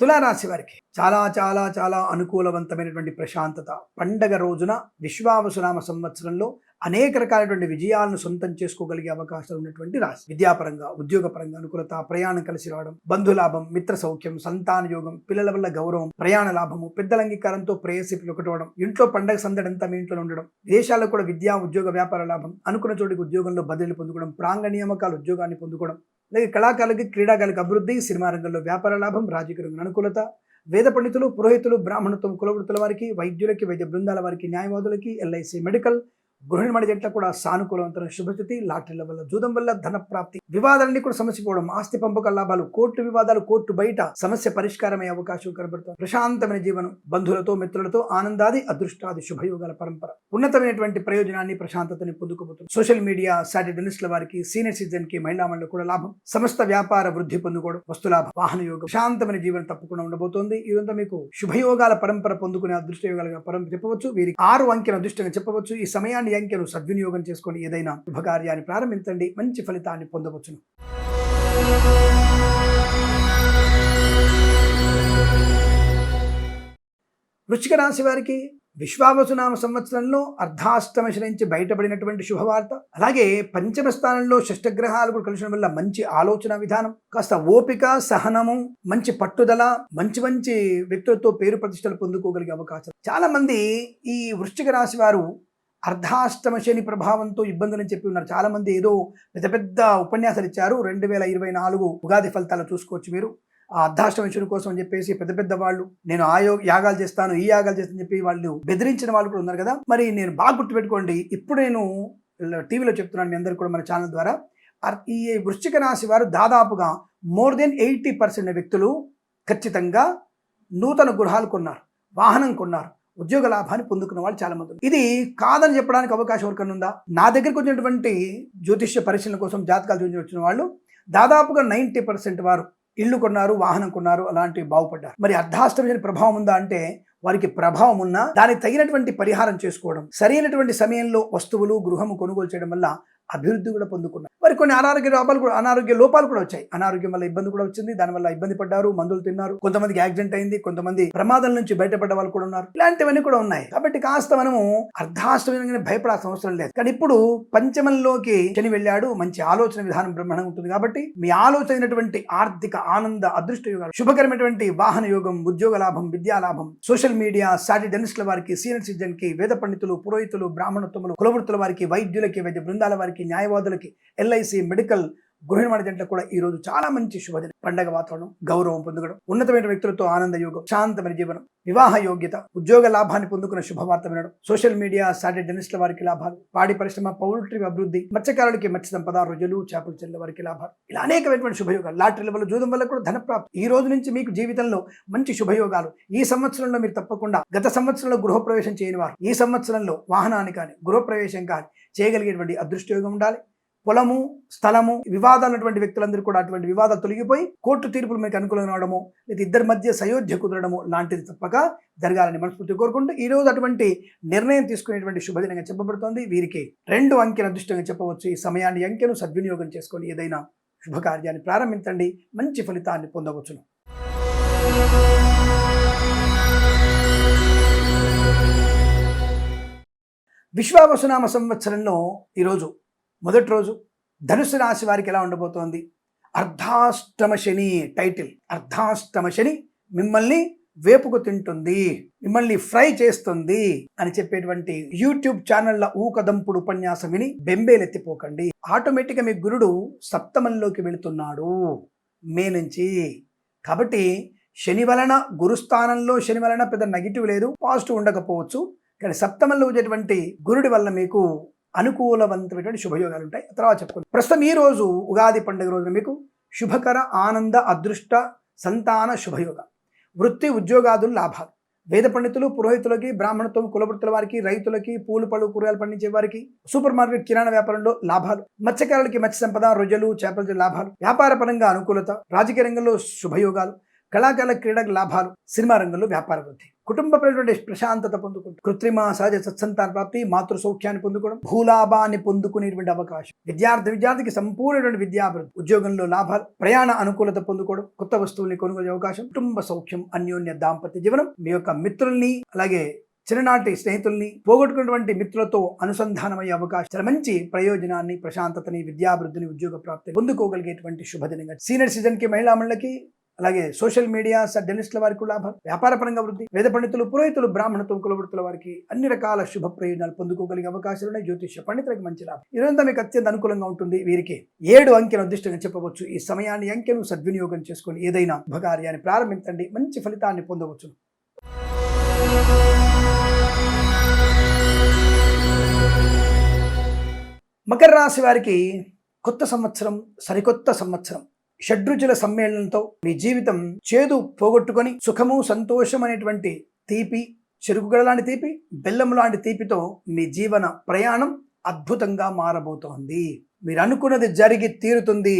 తులారాశి వారికి చాలా చాలా చాలా అనుకూలవంతమైనటువంటి ప్రశాంతత. పండగ రోజున విశ్వావసునామ సంవత్సరంలో అనేక రకాలైనటువంటి విజయాలను సొంతం చేసుకోగలిగే అవకాశాలు ఉన్నటువంటి రాశి. విద్యాపరంగా ఉద్యోగపరంగా అనుకూలత ప్రయాణం కలిసి రావడం బంధులాభం మిత్ర సౌఖ్యం సంతాన యోగం పిల్లల వల్ల గౌరవం ప్రయాణ లాభము పెద్దల అంగీకారంతో ప్రేయసి ఒకటవడం ఇంట్లో పండగ సందడంతా మీ ఇంట్లో ఉండడం విదేశాల్లో కూడా విద్యా ఉద్యోగ వ్యాపార లాభం అనుకున్న చోటికి ఉద్యోగంలో బదిలీ పొందుకోవడం ప్రాంగ నియామకాలు ఉద్యోగాన్ని పొందుకోవడం అలాగే కళాకారులకి క్రీడాకారులకు అభివృద్ధి సినిమా రంగంలో వ్యాపార లాభం రాజకీయ రంగం అనుకూలత వేద పండితులు పురోహితులు బ్రాహ్మణత్వం కులవృత్తుల వారికి వైద్యులకి వైద్య బృందాల వారికి న్యాయవాదులకి ఎల్ఐసి మెడికల్ గృహ నిర్మాణ జంట కూడా సానుకూలవంతరం శుభస్థితి లాటరీల వల్ల జూదం వల్ల ధన ప్రాప్తి వివాదాలన్నీ కూడా సమస్యపోవడం ఆస్తి పంపక లాభాలు కోర్టు వివాదాలు కోర్టు బయట సమస్య పరిష్కారమయ్యే అవకాశం కనబడుతుంది. ప్రశాంతమైన జీవనం బంధువులతో మిత్రులతో ఆనందాది అదృష్టాది శుభయోగాల పరంపర. ఉన్నతమైనటువంటి ప్రయోజనాన్ని ప్రశాంతతని పొందుకోబోతుంది సోషల్ మీడియా సాటి జర్నలిస్టుల వారికి సీనియర్ సిటిజన్కి మహిళా మండలి కూడా లాభం. సమస్త వ్యాపార వృద్ధి పొందుకోవడం వస్తులాభం వాహన యోగం. ప్రశాంతమైన జీవనం తప్పకుండా ఉండబోతోంది. ఇదంతా మీకు శుభయోగాల పరంపర పొందుకునే అదృష్ట యోగాలుగా పరంపర చెప్పవచ్చు. వీరికి ఆరు అంకెల అదృష్టంగా చెప్పవచ్చు. ఈ సమయాన్ని ఈ సద్వినియోగం చేసుకొని ఏదైనా శుభకార్యాన్ని ప్రారంభించండి. మంచి ఫలితాన్ని పొందవచ్చును. వృశ్చిక రాశి వారికి విశ్వావసునామ సంవత్సరంలో అర్ధాష్టమ నుంచి బయటపడినటువంటి శుభవార్త అలాగే పంచమ స్థానంలో షష్టగ్రహాలు కూడా కలిసిన వల్ల మంచి ఆలోచన విధానం కాస్త ఓపిక సహనము మంచి పట్టుదల మంచి మంచి వ్యక్తులతో పేరు ప్రతిష్టలు పొందుకోగలిగే అవకాశం. చాలా మంది ఈ వృశ్చిక రాశి వారు అర్ధాష్టమ శని ప్రభావంతో ఇబ్బందులని చెప్పి ఉన్నారు. చాలామంది ఏదో పెద్ద పెద్ద ఉపన్యాసాలు ఇచ్చారు. రెండు వేల ఇరవై నాలుగు ఉగాది ఫలితాలు చూసుకోవచ్చు మీరు. ఆ అర్ధాష్టమ శని కోసం అని చెప్పేసి పెద్ద పెద్ద వాళ్ళు నేను ఆ యాగాలు చేస్తాను ఈ యాగాలు చేస్తాను చెప్పి వాళ్ళు బెదిరించిన వాళ్ళు కూడా ఉన్నారు కదా. మరి నేను బాగా గుర్తుపెట్టుకోండి. ఇప్పుడు నేను టీవీలో చెప్తున్నాను మీ అందరికీ కూడా మన ఛానల్ ద్వారా. ఈ వృశ్చిక రాశి వారు దాదాపుగా మోర్ దెన్ ఎయిటీ పర్సెంట్ వ్యక్తులు ఖచ్చితంగా నూతన గృహాలు కొన్నారు వాహనం కొన్నారు. ఉద్యోగ లాభాన్ని పొందుకున్న వాళ్ళు చాలా మంది ఇది కాదని చెప్పడానికి అవకాశం ఎవరికైనా ఉందా? నా దగ్గరకు వచ్చినటువంటి జ్యోతిష్య పరిశీలన కోసం జాతకాలు చూసి వచ్చిన వాళ్ళు దాదాపుగా నైంటీ పర్సెంట్ వారు ఇల్లు కొన్నారు వాహనం కొన్నారు అలాంటివి బాగుపడ్డారు. మరి అర్ధాష్టమి ప్రభావం ఉందా అంటే వారికి ప్రభావం ఉన్నా దానికి తగినటువంటి పరిహారం చేసుకోవడం సరైనటువంటి సమయంలో వస్తువులు గృహము కొనుగోలు చేయడం వల్ల అభివృద్ధి కూడా పొందుకున్నారు. మరి కొన్ని అనారోగ్య లోపాలు కూడా అనారోగ్య లోపాలు కూడా వచ్చాయి. అనారోగ్యం వల్ల ఇబ్బంది కూడా వచ్చింది. దానివల్ల ఇబ్బంది పడ్డారు మందులు తిన్నారు. కొంతమందికి యాక్సిడెంట్ అయింది కొంతమంది ప్రమాదం నుంచి బయటపడ్డ వాళ్ళు కూడా ఉన్నారు. ఇలాంటివన్నీ కూడా ఉన్నాయి. కాబట్టి కాస్త మనము అర్ధాష్టమైన భయపడాల్సిన అవసరం లేదు. కానీ ఇప్పుడు పంచమంలోకి శని వెళ్ళాడు. మంచి ఆలోచన విధానం బ్రహ్మాండంగా ఉంటుంది కాబట్టి మీ ఆలోచనటువంటి ఆర్థిక ఆనంద అదృష్ట యోగాలు శుభకరమైనటువంటి వాహన యోగం ఉద్యోగ లాభం విద్యా లాభం సోషల్ మీడియా సాటి జర్నలిస్టుల వారికి సీనియర్ సిటిజన్కి వేద పండితులు పురోహితులు బ్రాహ్మణోత్తములు కులవృత్తుల వారికి వైద్యులకి వైద్య బృందాల వారికి న్యాయవాదులకి ఎల్ఐసి మెడికల్ గృహ నిర్మాణ జంటలకు కూడా ఈ రోజు చాలా మంచి శుభదినం. పండగ వాతావరణం గౌరవం పొందడం ఉన్నతమైన వ్యక్తులతో ఆనంద యోగం శాంతమైన జీవనం వివాహ యోగ్యత ఉద్యోగ లాభాన్ని పొందుకున్న శుభవార్త వినడం సోషల్ మీడియా సాటిలైట్ జర్నలిస్టుల వారికి లాభాలు పాడి పరిశ్రమ పౌల్ట్రీ అభివృద్ధి మత్స్యకారులకి మత్స్య సంపద రొయ్యలు చేపలు చెల్లెల వారికి లాభాలు. ఇలా అనేకమైనటువంటి శుభయోగాలు. లాటరీల వల్ల జూదం వల్ల కూడా ధనప్రాప్తి. ఈ రోజు నుంచి మీకు జీవితంలో మంచి శుభయోగాలు. ఈ సంవత్సరంలో మీరు తప్పకుండా గత సంవత్సరంలో గృహప్రవేశం చేయని వారు ఈ సంవత్సరంలో వాహనాన్ని కానీ గృహప్రవేశం కానీ చేయగలిగేటువంటి అదృష్టయోగం ఉండాలి. పొలము స్థలము వివాదాలు ఉన్నటువంటి వ్యక్తులందరూ కూడా అటువంటి వివాదాలు తొలగిపోయి కోర్టు తీర్పులు మీకు అనుకూలంగా రావడము లేదా ఇద్దరి మధ్య సయోధ్య కుదరడము లాంటిది తప్పక జరగాలని మనస్ఫూర్తి కోరుకుంటూ ఈ రోజు అటువంటి నిర్ణయం తీసుకునేటువంటి శుభదినంగా చెప్పబడుతోంది. వీరికి రెండు అంకెల అదృష్టంగా చెప్పవచ్చు. ఈ సమయాన్ని అంకెను సద్వినియోగం చేసుకొని ఏదైనా శుభకార్యాన్ని ప్రారంభించండి. మంచి ఫలితాన్ని పొందవచ్చును. విశ్వావసునామ సంవత్సరంలో ఈరోజు మొదటి రోజు ధనుసు రాశి వారికి ఎలా ఉండబోతోంది? అర్ధాష్టమ శని టైటిల్. అర్ధాష్టమ శని మిమ్మల్ని వేపుకు తింటుంది మిమ్మల్ని ఫ్రై చేస్తుంది అని చెప్పేటువంటి యూట్యూబ్ ఛానళ్ళ ఊకదంపుడు ఉపన్యాసం విని బెంబేలెత్తిపోకండి. ఆటోమేటిక్గా మీ గురుడు సప్తమంలోకి వెళుతున్నాడు మే నుంచి. కాబట్టి శని వలన గురుస్థానంలో శని వలన పెద్ద నెగిటివ్ లేదు పాజిటివ్ ఉండకపోవచ్చు. కానీ సప్తమంలో ఉండేటువంటి గురుడి వల్ల మీకు అనుకూలవంతమైనటువంటి శుభయోగాలు ఉంటాయి తర్వాత చెప్పుకుందాం. ప్రస్తుతం ఈ రోజు ఉగాది పండుగ రోజున మీకు శుభకర ఆనంద అదృష్ట సంతాన శుభయోగ. వృత్తి ఉద్యోగాదులు లాభాలు. వేద పండితులు పురోహితులకి బ్రాహ్మణత్వం కులవృత్తుల వారికి రైతులకి పూలు పళ్ళు కూరగాయలు పండించే వారికి సూపర్ మార్కెట్ కిరాణా వ్యాపారంలో లాభాలు. మత్స్యకారులకి మత్స్య సంపద రొయ్యలు చేపల లాభాలు. వ్యాపార పరంగా అనుకూలత రాజకీయ రంగంలో శుభయోగాలు. కళాకారుల క్రీడకు లాభాలు. సినిమా రంగంలో వ్యాపార వృద్ధి. కుటుంబపరమైనటువంటి ప్రశాంతత పొందుకుంటాం కృత్రిమ సహజ సత్సంతాన ప్రాప్తి మాతృ సౌఖ్యాన్ని పొందుకోవడం భూలాభాన్ని పొందుకునేటువంటి అవకాశం. విద్యార్థి విద్యార్థికి సంపూర్ణటువంటి విద్యాభివృద్ధి ఉద్యోగంలో లాభాలు ప్రయాణ అనుకూలత పొందుకోవడం కొత్త వస్తువుల్ని కొనుగోలు అవకాశం కుటుంబ సౌఖ్యం అన్యోన్య దాంపత్య జీవనం మీ యొక్క మిత్రుల్ని అలాగే చిన్ననాటి స్నేహితుల్ని పోగొట్టుకున్నటువంటి మిత్రులతో అనుసంధానమయ్యే అవకాశం. చాలా మంచి ప్రయోజనాన్ని ప్రశాంతతని విద్యాభివృద్ధిని ఉద్యోగ ప్రాప్తి పొందుకోగలిగేటువంటి శుభదినంగా. సీనియర్ సిటిజన్కి మహిళా మహిళామణులకి అలాగే సోషల్ మీడియా డెనిస్ట్ల వారికి లాభం వ్యాపార పరంగా వృద్ధి వేద పండితులు పురోహితులు బ్రాహ్మణత్వం కులవృత్తుల వారికి అన్ని రకాల శుభ ప్రయోజనాలు పొందుకోగలిగే అవకాశాలు ఉన్నాయి. జ్యోతిష్య పండితులకు మంచి లాభం. ఇదంతా మీకు అత్యంత అనుకూలంగా ఉంటుంది. వీరికి ఏడు అంకెను అదృష్టంగా చెప్పవచ్చు. ఈ సమయాన్ని అంకెను సద్వినియోగం చేసుకొని ఏదైనా శుభకార్యాన్ని ప్రారంభించండి. మంచి ఫలితాన్ని పొందవచ్చు. మకర రాశి వారికి కొత్త సంవత్సరం సరికొత్త సంవత్సరం. షడ్రుచుల సమ్మేళనంతో మీ జీవితం చేదు పోగొట్టుకొని సుఖము సంతోషం అనేటువంటి తీపి చెరుకుగడ లాంటి తీపి బెల్లం లాంటి తీపితో మీ జీవన ప్రయాణం అద్భుతంగా మారబోతోంది. మీరు అనుకున్నది జరిగి తీరుతుంది.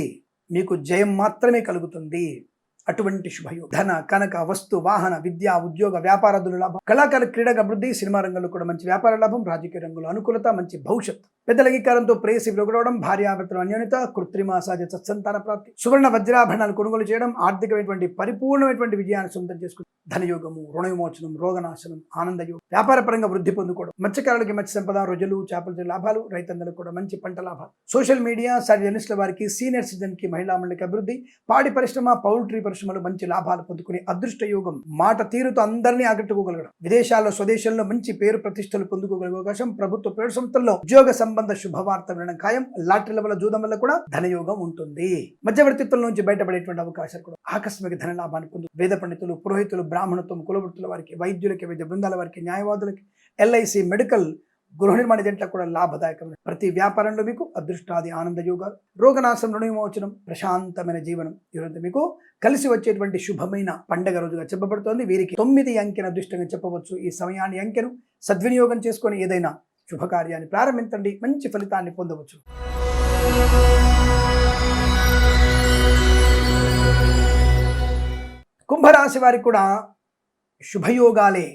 మీకు జయం మాత్రమే కలుగుతుంది. అటువంటి శుభయోగం ధన కనక వస్తు వాహన విద్య ఉద్యోగ వ్యాపారాదుల లాభం. కళాకార క్రీడా అభివృద్ధి సినిమా రంగంలో కూడా మంచి వ్యాపార లాభం రాజకీయ రంగంలో అనుకూలత మంచి భవిష్యత్తు. పెద్దల అంగీకారంతో ప్రేసి విరగడవడం భార్యాభర్తల అన్యోన్యత కృత్రిమ సహజ సత్సంతాన ప్రాప్తి. సువర్ణ వజ్రాభరణాలు కొనుగోలు చేయడం ఆర్థికమైనటువంటి పరిపూర్ణమైనటువంటి విజయాన్ని సొంతం చేసుకుని ధనయోగము రుణ విమోచనం రోగనాశనం ఆనందయోగం వ్యాపార పరంగా వృద్ధి పొందుకోవడం మత్స్యకారులకి మత్స్య సంపద రోజులు చేపల లాభాలు రైతందరికి కూడా మంచి పంట లాభాలు. సోషల్ మీడియా సర్జనిస్టుల వారికి సీనియర్ సిటిజన్కి మహిళా మండలికి అభివృద్ధి పాడి పరిశ్రమ పౌల్ట్రీ పరిశ్రమలు మంచి లాభాలు పొందుకునే అదృష్ట యోగం. మాట తీరుతో అందరినీ ఆకట్టుకోగలగడం. విదేశాల్లో స్వదేశంలో మంచి పేరు ప్రతిష్టలు పొందుకోగలిగే అవకాశం ప్రభుత్వ పేరు సంస్థల్లో ఉద్యోగ సంబంధ శుభవార్త వినడం ఖాయం. లాటరీల వల్ల జూదం వల్ల కూడా ధనయోగం ఉంటుంది. మధ్యవర్తిత్వం నుంచి బయటపడేటువంటి అవకాశాలు కూడా ఆకస్మిక ధన లాభాన్ని పొందు వేద పండితులు పురోహితులు బ్రాహ్మణత్వం కులవృత్తుల వారికి వైద్యులకి వైద్య బృందాల వారికి న్యాయవాదులకి ఎల్ఐసి మెడికల్ గృహ నిర్మాణ జంటలకు కూడా లాభదాయకమైన ప్రతి వ్యాపారంలో మీకు అదృష్టాది ఆనంద యోగాలు రోగనాశం రుణ విమోచనం ప్రశాంతమైన జీవనం ఈరోజు మీకు కలిసి వచ్చేటువంటి శుభమైన పండగ రోజుగా చెప్పబడుతోంది. వీరికి తొమ్మిది అంకెన అదృష్టంగా చెప్పవచ్చు. ఈ సమయాన్ని అంకెను సద్వినియోగం చేసుకొని ఏదైనా శుభకార్యాన్ని ప్రారంభించండి. మంచి ఫలితాన్ని పొందవచ్చు. కుంభరాశి వారికి కూడా శుభయోగాలే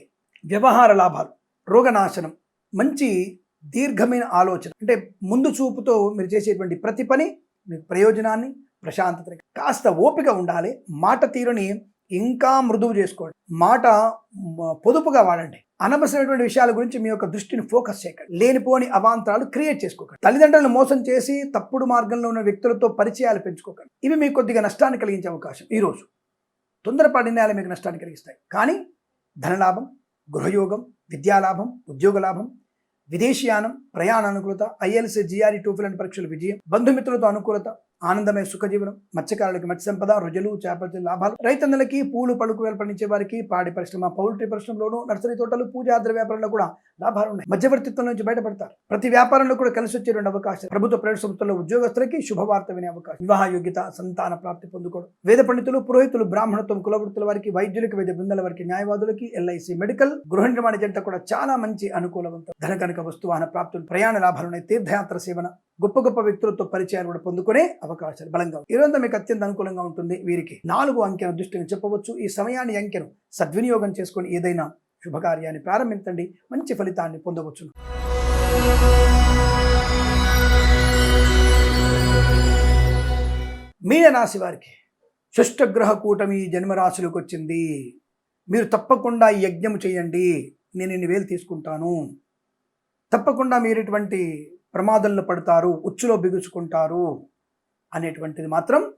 వ్యవహార లాభాలు రోగనాశనం మంచి దీర్ఘమైన ఆలోచన. అంటే ముందు చూపుతో మీరు చేసేటువంటి ప్రతి పని మీకు ప్రయోజనాన్ని ప్రశాంతతని కాస్త ఓపిక ఉండాలి. మాట తీరుని ఇంకా మృదువు చేసుకోండి. మాట పొదుపుగా వాడండి. అనవసరమైనటువంటి విషయాల గురించి మీ యొక్క దృష్టిని ఫోకస్ చేయకండి. లేనిపోని అవాంతరాలు క్రియేట్ చేసుకోకండి. తల్లిదండ్రులను మోసం చేసి తప్పుడు మార్గంలో ఉన్న వ్యక్తులతో పరిచయాలు పెంచుకోకండి. ఇవి మీకు కొద్దిగా నష్టాన్ని కలిగించే అవకాశం ఈరోజు తొందరపాటు నిర్ణయాలు మీకు నష్టాన్ని కలిగిస్తాయి. కానీ ధనలాభం గృహయోగం విద్యాలాభం ఉద్యోగ లాభం విదేశీయానం ప్రయాణ అనుకూలత ఐఎల్సీ జీఆర్ఈ టోఫిల్ అండ్ పరీక్షల విజయం బంధుమిత్రులతో అనుకూలత ఆనందమే సుఖజీవనం మత్స్యకారులకి మత్స్య సంపద రుజులు చేపల లాభాలు. రైతన్నలకి పూలు పలుకు పండించే వారికి పాడి పరిశ్రమ పౌల్ట్రీ పరిశ్రమలోను నర్సరీ తోటలు పూజాద్ర వ్యాపారంలో కూడా లాభాలు ఉన్నాయి మధ్యవర్తిత్వం నుంచి బయటపడతారు. ప్రతి వ్యాపారంలో కూడా కలిసి వచ్చే రెండు అవకాశాలు. ప్రభుత్వ ప్రైవేట్ సంస్థల్లో ఉద్యోగస్తులకి శుభవార్త వినే అవకాశం. వివాహ యోగ్యత సంతాన ప్రాప్తి పొందుకోవడం. వేద పండితులు పురోహితులు బ్రాహ్మణత్వం కులవృత్తుల వారికి వైద్యులకి వైద్య బృందాల వారికి న్యాయవాదులకి ఎల్ఐసి మెడికల్ గృహ నిర్మాణ జంట కూడా చాలా మంచి అనుకూలవంతం. ధన కనుక వస్తువాహన ప్రాప్తులు ప్రయాణ లాభాలు ఉన్నాయి తీర్థయాత్ర సేవన గొప్ప గొప్ప వ్యక్తులతో పరిచయాలు కూడా పొందుకునే అవకాశాలు బలంగా ఉన్నాయి. ఈ మీకు అత్యంత అనుకూలంగా ఉంటుంది. వీరికి నాలుగు అంకెను దృష్టిని చెప్పవచ్చు. ఈ సమయాన్ని అంకెను సద్వినియోగం చేసుకొని ఏదైనా శుభకార్యాన్ని ప్రారంభించండి. మంచి ఫలితాన్ని పొందవచ్చును. మీనరాశి వారికి షష్టగ్రహ కూటమి జన్మరాశులకు వచ్చింది. మీరు తప్పకుండా ఈ యజ్ఞం చేయండి. నేను ఇన్ని వేలు తీసుకుంటాను. తప్పకుండా మీరు ఇటువంటి ప్రమాదంలో పడతారు ఉచ్చులో బిగుచుకుంటారు అనేటువంటిది మాత్రం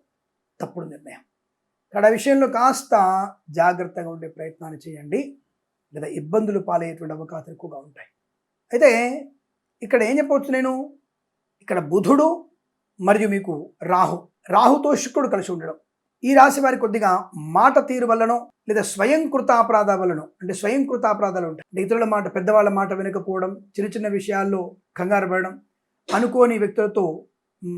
తప్పుడు నిర్ణయం. ఇక్కడ ఆ విషయంలో కాస్త జాగ్రత్తగా ఉండే ప్రయత్నాన్ని చేయండి. లేదా ఇబ్బందులు పాలయ్యేటువంటి అవకాశాలు ఎక్కువగా ఉంటాయి. అయితే ఇక్కడ ఏం చెప్పవచ్చు నేను? ఇక్కడ బుధుడు మరియు మీకు రాహు. రాహుతో శుక్రుడు కలిసి ఉండడం. ఈ రాశి వారి కొద్దిగా మాట తీరు వల్లనో లేదా స్వయం కృతాపరాధ వలన అంటే స్వయం కృతాపరాధాలు ఉంటాయి. అంటే ఇతరుల మాట పెద్దవాళ్ళ మాట వినకపోవడం చిన్న చిన్న విషయాల్లో కంగారు పడడం అనుకోని వ్యక్తులతో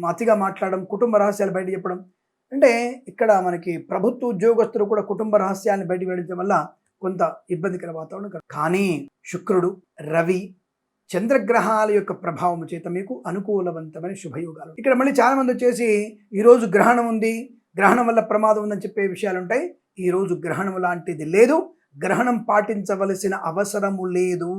అతిగా మాట్లాడడం కుటుంబ రహస్యాలు బయట చెప్పడం అంటే ఇక్కడ మనకి ప్రభుత్వ ఉద్యోగస్తులు కూడా కుటుంబ రహస్యాన్ని బయట వెళ్ళడం వల్ల కొంత ఇబ్బందికర వాతావరణం కానీ శుక్రుడు రవి చంద్రగ్రహాల యొక్క ప్రభావం చేత మీకు అనుకూలవంతమైన శుభయోగాలు. ఇక్కడ మళ్ళీ చాలా మంది వచ్చేసి ఈరోజు గ్రహణం ఉంది గ్రహణం వల్ల ప్రమాదం ఉందని చెప్పే విషయాలు ఉంటాయి ఈ రోజు గ్రహణం లాంటిది లేదు. గ్రహణం పాటించవలసిన అవసరము లేదు.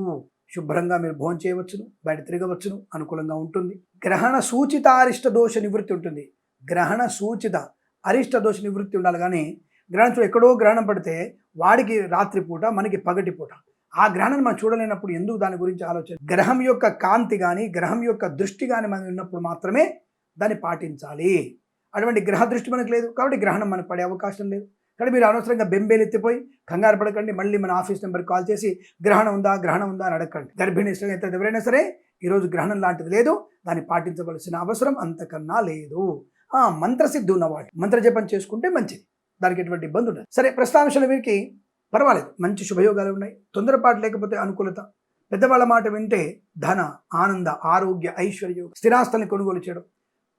శుభ్రంగా మీరు భోజనం చేయవచ్చును బయట తిరగవచ్చును అనుకూలంగా ఉంటుంది. గ్రహణ సూచిత అరిష్ట దోష నివృత్తి ఉంటుంది. గ్రహణ సూచిత అరిష్ట దోష నివృత్తి ఉండాలి కానీ గ్రహణం ఎక్కడో గ్రహణం పడితే వాడికి రాత్రిపూట మనకి పగటిపూట ఆ గ్రహణాన్ని మనం చూడలేనప్పుడు ఎందుకు దాని గురించి ఆలోచన? గ్రహం యొక్క కాంతి కానీ గ్రహం యొక్క దృష్టి కానీ మనం ఉన్నప్పుడు మాత్రమే దాన్ని పాటించాలి. అటువంటి గ్రహ దృష్టి మనకు లేదు. కాబట్టి గ్రహణం మనకు పడే అవకాశం లేదు. కానీ మీరు అనవసరంగా బెంబేలు ఎత్తిపోయి కంగారు పడకండి. మళ్ళీ మన ఆఫీస్ నెంబర్కి కాల్ చేసి గ్రహణం ఉందా గ్రహణం ఉందా అని అడగండి గర్భిణీ ఎవరైనా సరే ఈరోజు గ్రహణం లాంటిది లేదు. దాన్ని పాటించవలసిన అవసరం అంతకన్నా లేదు. ఆ మంత్రసిద్ధి ఉన్నవాడు. మంత్ర జపం చేసుకుంటే మంచిది. దానికి ఎటువంటి ఇబ్బంది ఉండదు. సరే ప్రస్తావించిన వీరికి పర్వాలేదు. మంచి శుభయోగాలు ఉన్నాయి. తొందరపాటు లేకపోతే అనుకూలత. పెద్దవాళ్ళ మాట వింటే ధన ఆనంద ఆరోగ్య ఐశ్వర్యం స్థిరాస్తుల్ని కొనుగోలు చేయడం.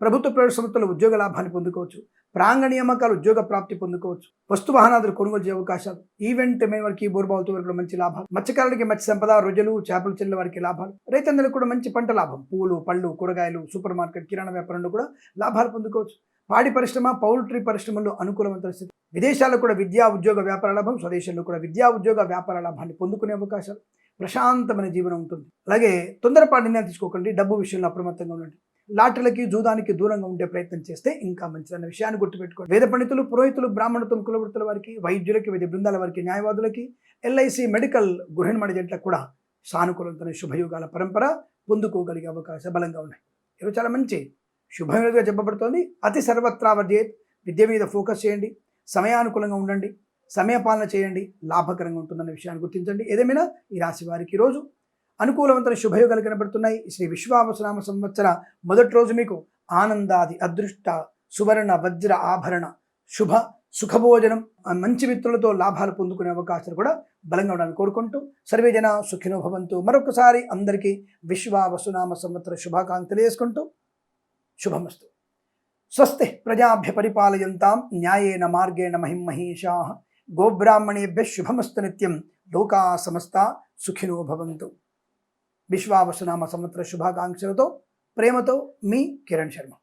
ప్రభుత్వ ప్రైవేట్ సంస్థల ఉద్యోగ లాభాన్ని పొందుకోవచ్చు. ప్రాంగణ నియామకాలు ఉద్యోగ ప్రాప్తి పొందుకోవచ్చు. వస్తు వాహనాదులు కొనుగోలు చేసే అవకాశాలు. ఈవెంట్ మే వారికి బోర్బావులతో వరకు మంచి లాభాలు. మత్స్యకారులకి మత్స్య సంపద రొజలు చేపలు చెల్లెల వారికి లాభాలు. రైతందరికి కూడా మంచి పంట లాభం. పూలు పళ్ళు కూరగాయలు సూపర్ మార్కెట్ కిరాణా వ్యాపారంలో కూడా లాభాలు పొందుకోవచ్చు. పాడి పరిశ్రమ పౌల్ట్రీ పరిశ్రమల్లో అనుకూలమైన స్థితి. విదేశాల్లో కూడా విద్యా ఉద్యోగ వ్యాపార లాభం. స్వదేశంలో కూడా విద్యా ఉద్యోగ వ్యాపార లాభాన్ని పొందుకునే అవకాశాలు. ప్రశాంతమైన జీవనం ఉంటుంది. అలాగే తొందరపాటు నిర్ణయాలు తీసుకోకండి. డబ్బు విషయంలో అప్రమత్తంగా ఉండండి. లాటరీలకి జూదానికి దూరంగా ఉండే ప్రయత్నం చేస్తే ఇంకా మంచిదన్న విషయాన్ని గుర్తుపెట్టుకోండి. వేద పండితులు పురోహితులు బ్రాహ్మణత్వం కులవృత్తుల వారికి వైద్యులకి వైద్య బృందాల వారికి న్యాయవాదులకి ఎల్ఐసి మెడికల్ గృహ నిర్మాణ జంటలకు కూడా సానుకూలంతో శుభయోగాల పరంపర పొందుకోగలిగే అవకాశం బలంగా ఉన్నాయి. ఇవి చాలా మంచి శుభయోగా చెప్పబడుతోంది. అతి సర్వత్రా వర్జేత్ విద్య మీద ఫోకస్ చేయండి. సమయానుకూలంగా ఉండండి. సమయపాలన చేయండి. లాభకరంగా ఉంటుందన్న విషయాన్ని గుర్తించండి. ఏదేమైనా ఈ రాశి వారికి ఈరోజు అనుకూలవంతమైన శుభయోగాలు కనబడుతున్నాయి. శ్రీ విశ్వావసనామ సంవత్సర మొదటి రోజు మీకు ఆనందాది అదృష్ట సువర్ణ వజ్ర ఆభరణ శుభ సుఖభోజనం మంచి మిత్రులతో లాభాలు పొందుకునే అవకాశాలు కూడా బలంగా ఉండాలని కోరుకుంటూ సర్వే జన సుఖినో భవంతు. మరొకసారి అందరికీ విశ్వావసునామ సంవత్సర శుభాకాంక్షలు తెలియజేసుకుంటూ శుభమస్తు. స్వస్తి ప్రజాభ్య పరిపాలయంతాం న్యాయేన మార్గేణ మహిం మహేషా. గోబ్రాహ్మణేభ్య శుభమస్తు నిత్యం లోకా సమస్త సుఖినో భవంతు. విశ్వావసునామ సంవత్సర శుభాకాంక్షలతో ప్రేమతో మీ కిరణ్ శర్మ